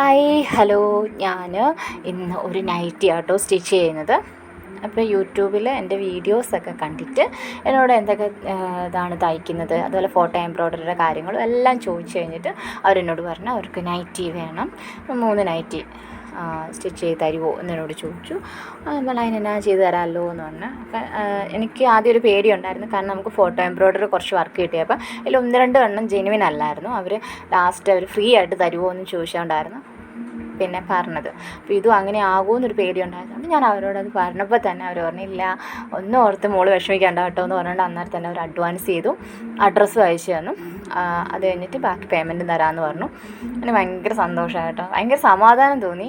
Hi hello ഞാൻ ഇന്ന് ഒരു നൈറ്റി ആട്ടോ സ്റ്റിച്ച് ചെയ്യുന്നത്. അപ്പോൾ യൂട്യൂബിൽ എന്റെ വീഡിയോസൊക്കെ കണ്ടിട്ട് എന്നോട് എന്തൊക്കെ ഇതാണ് തയ്ക്കുന്നത് അതുപോലെ ഫോട്ടോ എംബ്രോയ്ഡറിയുടെ കാര്യങ്ങളും എല്ലാം ചോദിച്ചു കഴിഞ്ഞിട്ട് അവരെന്നോട് പറഞ്ഞു അവർക്ക് നൈറ്റി വേണം. മൂന്ന് നൈറ്റി സ്റ്റിച്ച് ചെയ്ത് തരുമോ എന്നോട് ചോദിച്ചു. അപ്പോൾ അതിനെന്നാ ചെയ്ത് തരാമല്ലോ എന്ന് പറഞ്ഞു. അപ്പം എനിക്ക് ആദ്യം ഒരു പേടിയുണ്ടായിരുന്നു കാരണം നമുക്ക് ഫോട്ടോ എംബ്രോയ്ഡറി കുറച്ച് വർക്ക് കിട്ടിയപ്പോൾ അതിൽ ഒന്ന് രണ്ട് എണ്ണം ജെനുവിൻ അല്ലായിരുന്നു. അവർ ലാസ്റ്റ് അവർ ഫ്രീ ആയിട്ട് തരുമോ എന്ന് ചോദിച്ചുകൊണ്ടായിരുന്നു പിന്നെ പറഞ്ഞത്. അപ്പോൾ ഇതും അങ്ങനെ ആകുമെന്നൊരു പേടിയുണ്ടായതുകൊണ്ട് ഞാൻ അവരോടത് പറഞ്ഞപ്പോൾ തന്നെ അവർ പറഞ്ഞില്ല ഒന്നും ഓർത്ത് മോൾ വിഷമിക്കേണ്ട കേട്ടോ എന്ന് പറഞ്ഞുകൊണ്ട് അന്നേരം തന്നെ അവർ അഡ്വാൻസ് ചെയ്തു അഡ്രസ്സും അയച്ചു തന്നു. അത് കഴിഞ്ഞിട്ട് ബാക്കി പേയ്മെന്റ് തരാമെന്ന് പറഞ്ഞു. അങ്ങനെ ഭയങ്കര സന്തോഷമായിട്ടോ ഭയങ്കര സമാധാനം തോന്നി.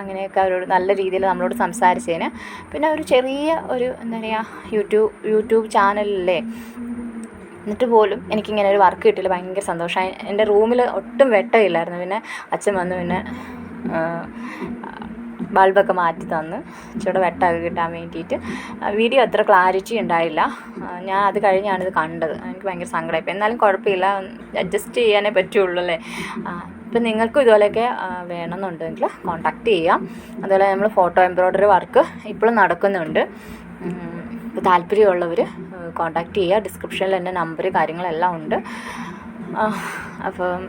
അങ്ങനെയൊക്കെ അവരോട് നല്ല രീതിയിൽ നമ്മളോട് സംസാരിച്ചതിന്. പിന്നെ ഒരു ചെറിയ ഒരു എന്താ പറയുക യൂട്യൂബ് യൂട്യൂബ് ചാനലിലെ എന്നിട്ട് പോലും എനിക്കിങ്ങനെ ഒരു വർക്ക് കിട്ടിയില്ല. ഭയങ്കര സന്തോഷമായി എന്റെ റൂമിൽ ഒട്ടും വെട്ടമില്ലായിരുന്നു. പിന്നെ അച്ഛൻ വന്നു പിന്നെ ബൾബൊക്കെ മാറ്റി തന്ന് ഇച്ചിരി വെട്ടമൊക്കെ കിട്ടാൻ വേണ്ടിയിട്ട്. വീഡിയോ അത്ര ക്ലാരിറ്റി ഉണ്ടായില്ല. ഞാൻ അത് കഴിഞ്ഞാണ് ഇത് കണ്ടത്. എനിക്ക് ഭയങ്കര സങ്കടമായി എന്നാലും കുഴപ്പമില്ല. അഡ്ജസ്റ്റ് ചെയ്യാനേ പറ്റുള്ളൂ അല്ലേ? ഇപ്പം നിങ്ങൾക്കും ഇതുപോലെയൊക്കെ വേണമെന്നുണ്ടെങ്കിൽ കോൺടാക്റ്റ് ചെയ്യാം. അതുപോലെ നമ്മൾ ഫോട്ടോ എംബ്രോയ്ഡറി വർക്ക് ഇപ്പോഴും നടക്കുന്നുണ്ട്. താല്പര്യമുള്ളവർ കോൺടാക്റ്റ് ചെയ്യുക. ഡിസ്ക്രിപ്ഷനിൽ എന്റെ നമ്പർ കാര്യങ്ങളെല്ലാം ഉണ്ട്. അപ്പം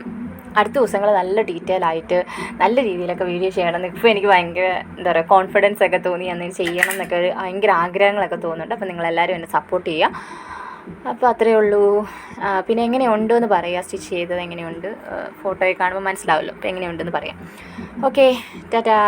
അടുത്ത ദിവസങ്ങൾ നല്ല ഡീറ്റെയിൽ ആയിട്ട് നല്ല രീതിയിലൊക്കെ വീഡിയോ ചെയ്യണം ഇപ്പോൾ എനിക്ക് ഭയങ്കര എന്താ പറയുക കോൺഫിഡൻസ് ഒക്കെ തോന്നി. അന്ന് ചെയ്യണം എന്നൊക്കെ ഭയങ്കര ആഗ്രഹങ്ങളൊക്കെ തോന്നുന്നുണ്ട്. അപ്പോൾ നിങ്ങളെല്ലാവരും എന്നെ സപ്പോർട്ട് ചെയ്യുക. അപ്പോൾ അത്രയേ ഉള്ളൂ. പിന്നെ എങ്ങനെയുണ്ട് എന്ന് പറയുക സ്റ്റിച്ച് ചെയ്തത് എങ്ങനെയുണ്ട്? ഫോട്ടോയിൽ കാണുമ്പോൾ മനസ്സിലാവുമല്ലോ അപ്പോൾ എങ്ങനെയുണ്ടെന്ന് പറയാം. ഓക്കെ ടാറ്റാ